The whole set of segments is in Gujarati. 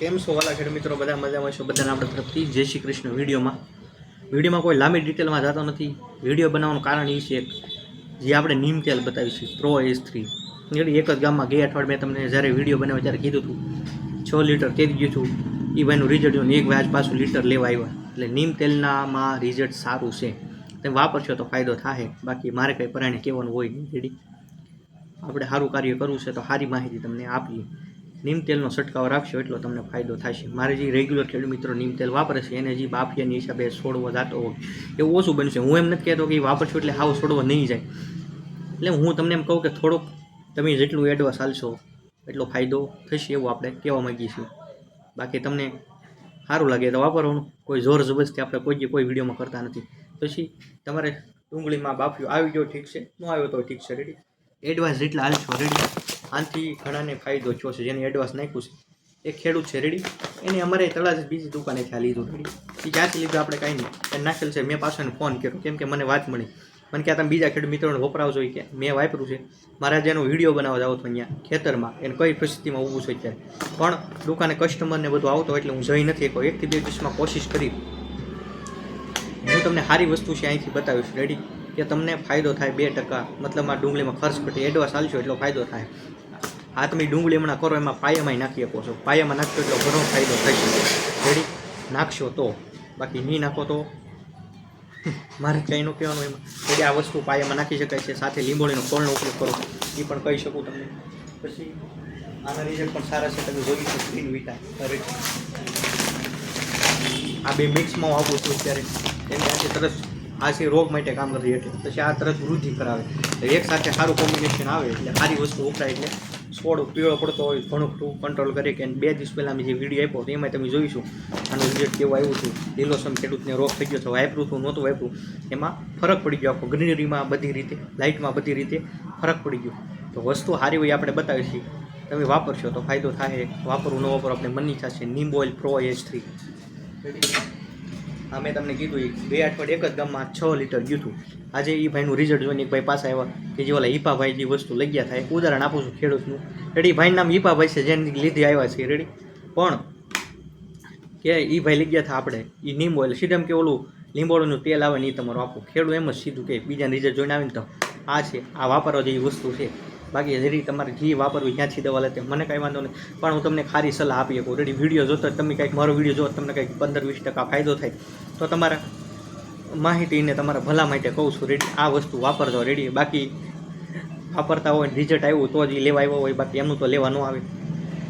કેમ છો વાલા ખેડ મિત્રો? બધા મજામાં છો? બધાને આપણે તરફથી જય શ્રી કૃષ્ણ વિડીયોમાં. વિડીયોમાં કોઈ લાંબી ડિટેલમાં જતો નથી. વીડિયો બનાવવાનું કારણ એ છે જે આપણે નીમ તેલ બતાવીશું પ્રો એસ થ્રી એક જ ગામમાં ગયા અઠવાડિયે મેં તમને જ્યારે વીડિયો બનાવ્યો ત્યારે કીધું હતું, છ લીટર તેલ ગયું છું. એ ભાઈનું રિઝલ્ટ જોઈને એક વ્યાજ પાછું લીટર લેવા આવ્યા. એટલે નીમ તેલનામાં રિઝલ્ટ સારું છે. તમે વાપરશો તો ફાયદો થાય બાકી મારે કંઈ પરાણે કહેવાનું હોય નહીં, રેડી. આપણે સારું કાર્ય કરવું છે તો સારી માહિતી તમને આપીએ. નીમ તેલનો છંટકાવ રાખશો એટલો તમને ફાયદો થશે. મારે જે રેગ્યુલર ખેડૂત મિત્રો નીમ તેલ વાપરે છે, એને જે બાફિયાની હિસાબે છોડવો જાતો હોય, એવું ઓછું બનશે હું એમ નથી કહેતો કે વાપરશો એટલે હાવ છોડવો નહીં જાય. એટલે હું તમને એમ કહું કે થોડુંક તમે જેટલું એડવાન્સ હાલશો, એટલો ફાયદો થશે એવું આપણે કહેવા માંગીએ છીએ. બાકી તમને સારું લાગે તો વાપરવાનું. કોઈ જોર જબરજસ્તી આપણે કોઈ કોઈ વિડીયોમાં કરતા નથી. પછી તમારે ડુંગળીમાં બાફ્યું આવી ગયો ઠીક છે. ન આવ્યો તો ઠીક છે રેડી એડવાન્સ જેટલા હાલશો રેડી આનાથી ઘણાને ફાયદો થયો છે, જેને એડવાન્સ નાખ્યું છે. એ ખેડૂત છે, રેડી? એને અમારે તલાજ બીજી દુકાને ત્યાં લીધું રેડી. એ ક્યાંથી લીધું, આપણે કાંઈ નહીં. એને નાખેલ છે, મેં પાછો ફોન કર્યો, કેમ કે મને વાત મળી. મને કે તમે બીજા ખેડૂત મિત્રોને વપરાવશો કે. મેં વાપર્યું છે. મારા જેનો વીડિયો બનાવવા જાઉં છું અહીંયા, ખેતરમાં. એને કઈ પરિસ્થિતિમાં ઊભું છે અત્યારે. પણ દુકાને કસ્ટમરને બધું આવતો એટલે હું જઈ નથી શકો એકથી બે દિવસમાં કોશિશ કરી. હું તમને સારી વસ્તુ છે અહીંથી બતાવીશ, રેડી? કે તમને ફાયદો થાય બે ટકા. મતલબ આ ડુંગળીમાં ખર્ચ ઘટે એડવાન્સ આલશો એટલો ફાયદો થાય. તમે ડુંગળી હમણાં કરો, એમાં પાયામાં નાખી શકો છો. પાયામાં નાખશો એટલો ઘણો ફાયદો થશે રેડી નાખશો તો. બાકી નહીં નાખો તો? મારે કંઈનું કહેવાનું એમાં. એટલે આ વસ્તુ પાયામાં નાખી શકાય છે. સાથે લીંબોળીનો ફળનો ઉપયોગ કરો. એ પણ કહી શકું તમને. પછી આના રિઝલ્ટ પણ સારા છે. તમે જોઈ શકો ગ્રીન વિટા આ બે મિક્સમાં હું છું અત્યારે. એમ કે આથી તરત આ છે રોગ માટે કામ કરતી એટલે પછી આ તરત વૃદ્ધિ કરાવે. એક સાથે સારું કોમ્બિનેશન આવે એટલે સારી વસ્તુ વપરાય એટલે છોડ પીળો પડતો હોય, ઘણું ખરું કંટ્રોલ કરી કે બે દિવસ પહેલાં જે વીડિયો આપ્યો તો એમાં તમે જોઈશું આનું રિઝલ્ટ કેવું આવ્યું હતું લીલોસમ ખેડૂતને રોગ થઈ ગયો તો વાપરું હતું નહોતું વાપરું. એમાં ફરક પડી ગયો. આખો ગ્રીનરીમાં બધી રીતે લાઇટમાં બધી રીતે ફરક પડી ગયો. તો વસ્તુ સારી હોય આપણે બતાવીએ છીએ તમે વાપરશો તો ફાયદો થાય. વાપરવું ન વાપરો આપણે મનની થશે neem oil pro H three હા મેં તમને કીધું બે અઠવાડિયે એક જ ગામમાં છ લીટર ગયું હતું. આજે એ ભાઈનું રિઝલ્ટ જોઈને એક ભાઈ પાસે આવ્યા કે જે ઓલા હિપાભાઈ જે વસ્તુ લઈ ગયા થાય ઉદાહરણ આપું છું ખેડૂતનું. રેડી ભાઈનું નામ હિપાભાઈ છે, જેની લીધે આવ્યા છે રેડી પણ કે એ ભાઈ લઈ ગયા હતા આપણે. એ નીમ ઓઇલ સીધા કે ઓલું લીંબોળનું તેલ આવે ને એ તમારું આપું. ખેડૂત એમ જ સીધું કે બીજા રિઝલ્ટ જોઈને આવીને તો આ છે, આ વાપરવા જેવી વસ્તુ છે. બાકી જરી તમારે જે વાપરવી ક્યાંથી દવા લેતી મને કાંઈ વાંધો નહીં. પણ હું તમને ખારી સલાહ આપી શકું. રેડી વીડિયો જોતો તમે કંઈક મારો વીડિયો જોવો તમને કંઈક પંદર વીસ ટકા ફાયદો થાય. તો તમારા માહિતીને તમારા ભલા માટે કહું છું. રેડી આ વસ્તુ વાપરજો. રેડી બાકી વાપરતા હોય રિઝલ્ટ આવ્યું તો જ એ લેવા આવ્યો હોય. બાકી એમનું તો લેવા ન આવે.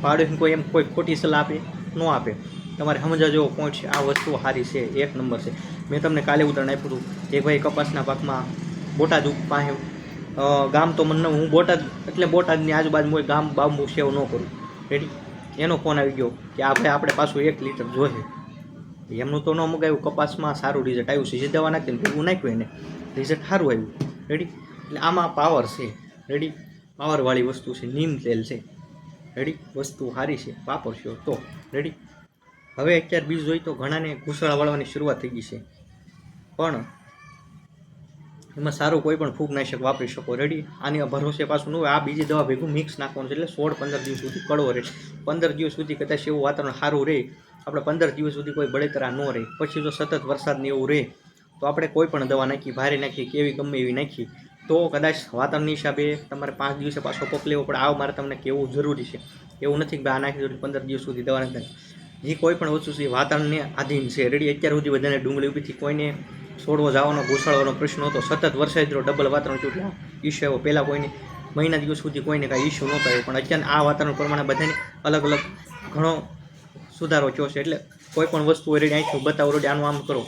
પાડોશી કોઈ એમ કોઈ ખોટી સલાહ આપે, ન આપે. તમારે સમજા જેવો પોઈન્ટ છે. આ વસ્તુ સારી છે. એક નંબર છે. મેં તમને કાલે ઉદાહરણ આપ્યું હતું કે ભાઈ કપાસના પાકમાં બોટાદ પાસે ગામ તો મને હું બોટાદ એટલે બોટાદની આજુબાજુ હોય ગામ બાંબુ સેવ ન કરું. રેડી એનો ફોન આવી ગયો કે આ ભાઈ આપણે પાછું એક લીટર જોઈએ. એમનું તો ન મગાવ્યું કપાસમાં સારું રિઝલ્ટ આવ્યું. જે દવા નાખીને ભેગું નાખ્યું એને. રિઝલ્ટ સારું આવ્યું. રેડી એટલે આમાં પાવર છે. રેડી પાવરવાળી વસ્તુ છે, નીમ તેલ છે. રેડી વસ્તુ સારી છે. વાપરશો તો. રેડી હવે અત્યારે બીજ જોઈ તો ઘણાને ઘૂસળા વાળવાની શરૂઆત થઈ ગઈ છે. પણ એમાં સારું કોઈ પણ ફૂગનાશક વાપરી શકો. રેડી આની ભરોસે પાછું ન આ બીજી દવા ભેગું મિક્સ નાખવાનું છે એટલે સોળ પંદર દિવસ સુધી કડવો રહે. પંદર દિવસ સુધી કદાચ એવું વાતાવરણ સારું રહે. આપણે પંદર દિવસ સુધી કોઈ બળેતરા ન રહે. પછી જો સતત વરસાદને એવું રહે, તો આપણે કોઈ પણ દવા નાખી, ભારે નાખી કેવી ગમે એવી નાખી, તો કદાચ વાતાવરણની હિસાબે તમારે પાંચ દિવસે પાછો પોક લેવો પડે. આવ મારે તમને કહેવું જરૂરી છે. એવું નથી કે આ નાખી દો પંદર દિવસ સુધી દવા નાખી જે કોઈ પણ વસ્તુ છે વાતાવરણને આધીન છે. રેડી અત્યાર સુધી બધાને ડુંગળી ઉભીથી કોઈને છોડવો જવાનો ઘૂસાડવાનો પ્રશ્ન હતો. સતત વરસાદ રહ્યો, ડબલ વાતાવરણ થયું એટલે ઇસ્યુ પહેલાં કોઈને મહિના દિવસ સુધી કોઈને કાંઈ ઇસ્યુ નહોતા આવ્યો પણ અત્યારે આ વાતાવરણ પ્રમાણે બધાને અલગ અલગ ઘણો સુધારો થયો છે. એટલે કોઈ પણ વસ્તુ રેડી અહીંથી બતાવો રેડી આનું આમ કરો.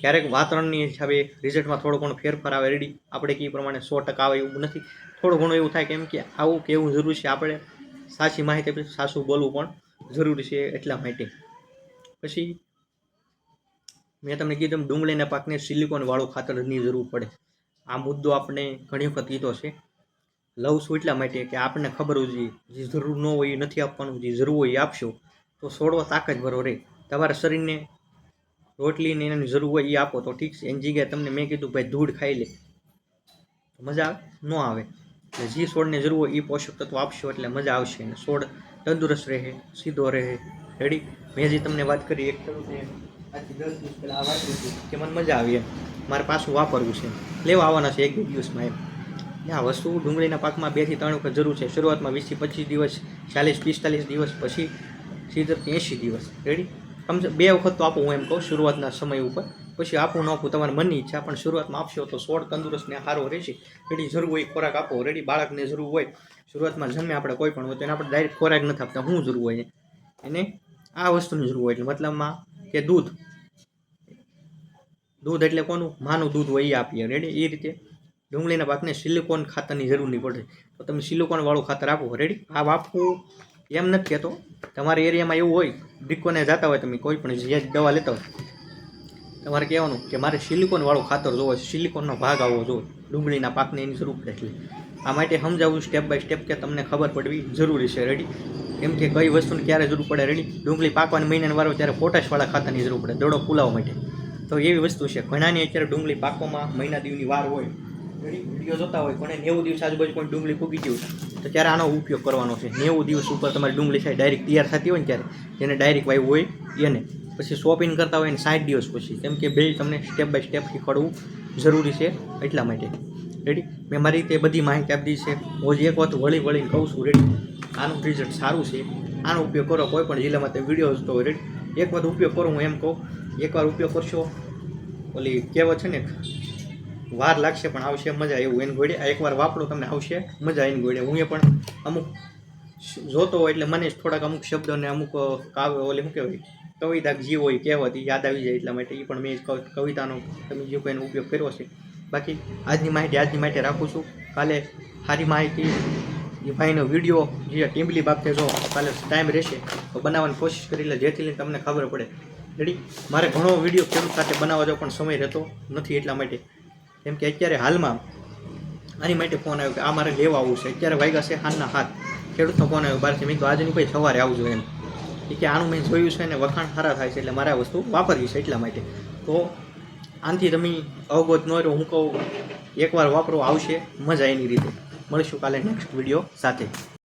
ક્યારેક વાતાવરણની હિસાબે રિઝલ્ટમાં થોડો ઘણો ફેરફાર આવે. રેડી આપણે કે પ્રમાણે સો ટકા આવે એવું નથી. થોડું ઘણું એવું થાય કેમ કે આવું કેવું જરૂરી છે? આપણે સાચી માહિતી પછી સાચું બોલવું પણ જરૂરી છે એટલા માટે. પછી મેં તમને કીધું ડુંગળીના પાકને સિલિકોન વાળું ખાતરની જરૂર પડે. આ મુદ્દો આપણે ઘણી વખત કીધો છે. લઉં છું એટલા માટે કે આપણને ખબર હોવી જે જરૂર ન હોય એ નથી આપવાનું, જે જરૂર હોય એ આપશો. તો છોડવો તાકાત ભરો રહે તમારા શરીરને રોટલી ને એની જરૂર હોય એ આપો તો ઠીક છે. એની જગ્યાએ તમને મેં કીધું ભાઈ ધૂળ ખાઈ લે. મજા ન આવે. એટલે જે છોડને જરૂર હોય એ પોષક તત્વો આપશો એટલે મજા આવશે. અને છોડ તંદુરસ્ત રહે, સીધો રહે. રેડી મેં જે તમને વાત કરી એક ખેડૂતને આજથી દસ દિવસ પહેલાં કે મને મજા આવી એમ. મારે પાછું વાપરવું છે. લેવા આવવાના છે એક બે દિવસમાં એમ આ વસ્તુ ડુંગળીના પાકમાં બેથી ત્રણ વખત જરૂર છે. શરૂઆતમાં વીસથી પચીસ દિવસ, ચાલીસ, પિસ્તાલીસ દિવસ, પછી સિત્તેરથી એંશી દિવસ. રેડી કમસે બે વખત તો આપું હું એમ કહું, શરૂઆતના સમય ઉપર. પછી આપું ન આપું, તમારા મનની ઈચ્છા, પણ શરૂઆતમાં આપશો તો સોળ તંદુરસ્ત ને સારો રહેશે. રેડી જરૂર હોય ખોરાક આપો. રેડી બાળકને જરૂર હોય. શરૂઆતમાં જન્મે આપણે કોઈ પણ હોય તો એને આપણે ડાયરેક્ટ ખોરાક નથી આપતા. હું જરૂર હોય એને આ વસ્તુની જરૂર હોય એટલે મતલબમાં કે દૂધ? દૂધ એટલે કોનું? માનું દૂધ હોય એ આપીએ. રેડી એ રીતે ડુંગળીના પાકને સિલિકોન ખાતરની જરૂર નહીં પડે તો તમે સિલિકોનવાળું ખાતર આપો. રેડી આ આપવું એમ નથી કહેતો. તમારા એરિયામાં એવું હોય ડીકોને જતા હોય તમે, કોઈ પણ જે દવા લેતા હોય. તમારે કહેવાનું કે મારે સિલિકોનવાળું ખાતર જોવો સિલિકોનનો ભાગ આવવો જોઈએ. ડુંગળીના પાકને એની જરૂર પડે એટલે. આ માટે સમજાવવું સ્ટેપ બાય સ્ટેપ કે તમને ખબર પડવી જરૂરી છે. રેડી કેમ કે કઈ વસ્તુની ક્યારે જરૂર પડે રેડી? ડુંગળી પાકવાની મહિનાની વારો ત્યારે પોટાશવાળા ખાતાની જરૂર પડે, દડો ફૂલાવવા માટે. તો એવી વસ્તુ છે. ઘણાની અત્યારે ડુંગળી પાકવામાં મહિના દીવની વાર હોય. વીડિયો જોતા હોય, પણ નેવું દિવસ આજુબાજુ કોઈ ડુંગળી ફૂગી ગયું તો ત્યારે આનો ઉપયોગ કરવાનો છે. નેવું દિવસ ઉપર તમારી ડુંગળી સાહેબ ડાયરેક્ટ તૈયાર થતી હોય ને ત્યારે, જેને ડાયરેક્ટ વાવ્યું હોય, એને. પછી શોપિંગ કરતા હોય ને સાઠ દિવસ પછી. કેમ કે બે તમને સ્ટેપ બાય સ્ટેપ શીખવાડવું જરૂરી છે એટલા માટે. રેડી? મેં મારી રીતે બધી માહિતી આપી છે. હું જે એક વખત વળી વળીને કહું છું. રેડી? આનું રિઝલ્ટ સારું છે. આનો ઉપયોગ કરો, કોઈ પણ જિલ્લામાં તમે વીડિયો જોતો હોય રેડી એક વાર ઉપયોગ કરો હું એમ કહું. એકવાર ઉપયોગ કરશો, ઓલી કહેવત છે ને, વાર લાગશે પણ આવશે મજા એવું એને ગોળે એકવાર વાપરો, તમને આવશે મજા એને ગોળે હું એ પણ અમુક જોતો હોય એટલે મને થોડાક અમુક શબ્દો ને અમુક કાવ્ય ઓલી શું કહેવાય? કવિતા જે હોય, કહેવત યાદ આવી જાય એટલા માટે એ પણ મેં કવિતાનો તમે જે કોઈ ઉપયોગ કર્યો છે બાકી આજની માહિતી, આજની માટે રાખું છું. કાલે સારી માહિતી એ ભાઈનો વીડિયો જે ટીમ્બલી બાબતે જો કાલે ટાઈમ રહેશે, તો બનાવવાની કોશિશ કરી લે, જેથી લઈને તમને ખબર પડે. રેડી મારે ઘણો વીડિયો ખેડૂત સાથે બનાવવા જો પણ સમય રહેતો નથી એટલા માટે. કેમ કે અત્યારે હાલમાં આની માટે ફોન આવ્યો કે આ મારે લેવા આવવું છે. અત્યારે વાગ્યા છે હાલના હાથ ખેડૂતનો ફોન આવ્યો બહારથી મેં કીધું, આજની કોઈ સવારે આવજો એમ. કે, આનું મેં જોયું છે ને, વખાણ સારા થાય છે, એટલે મારે આ વસ્તુ વાપરવી છે એટલા માટે. તો આનાથી તમે અવગત ન રહો. હું કહું, એકવાર વાપરો, આવશે, મજા એની રીતે. મળીશું કાલે નેક્સ્ટ વીડિયો સાથે.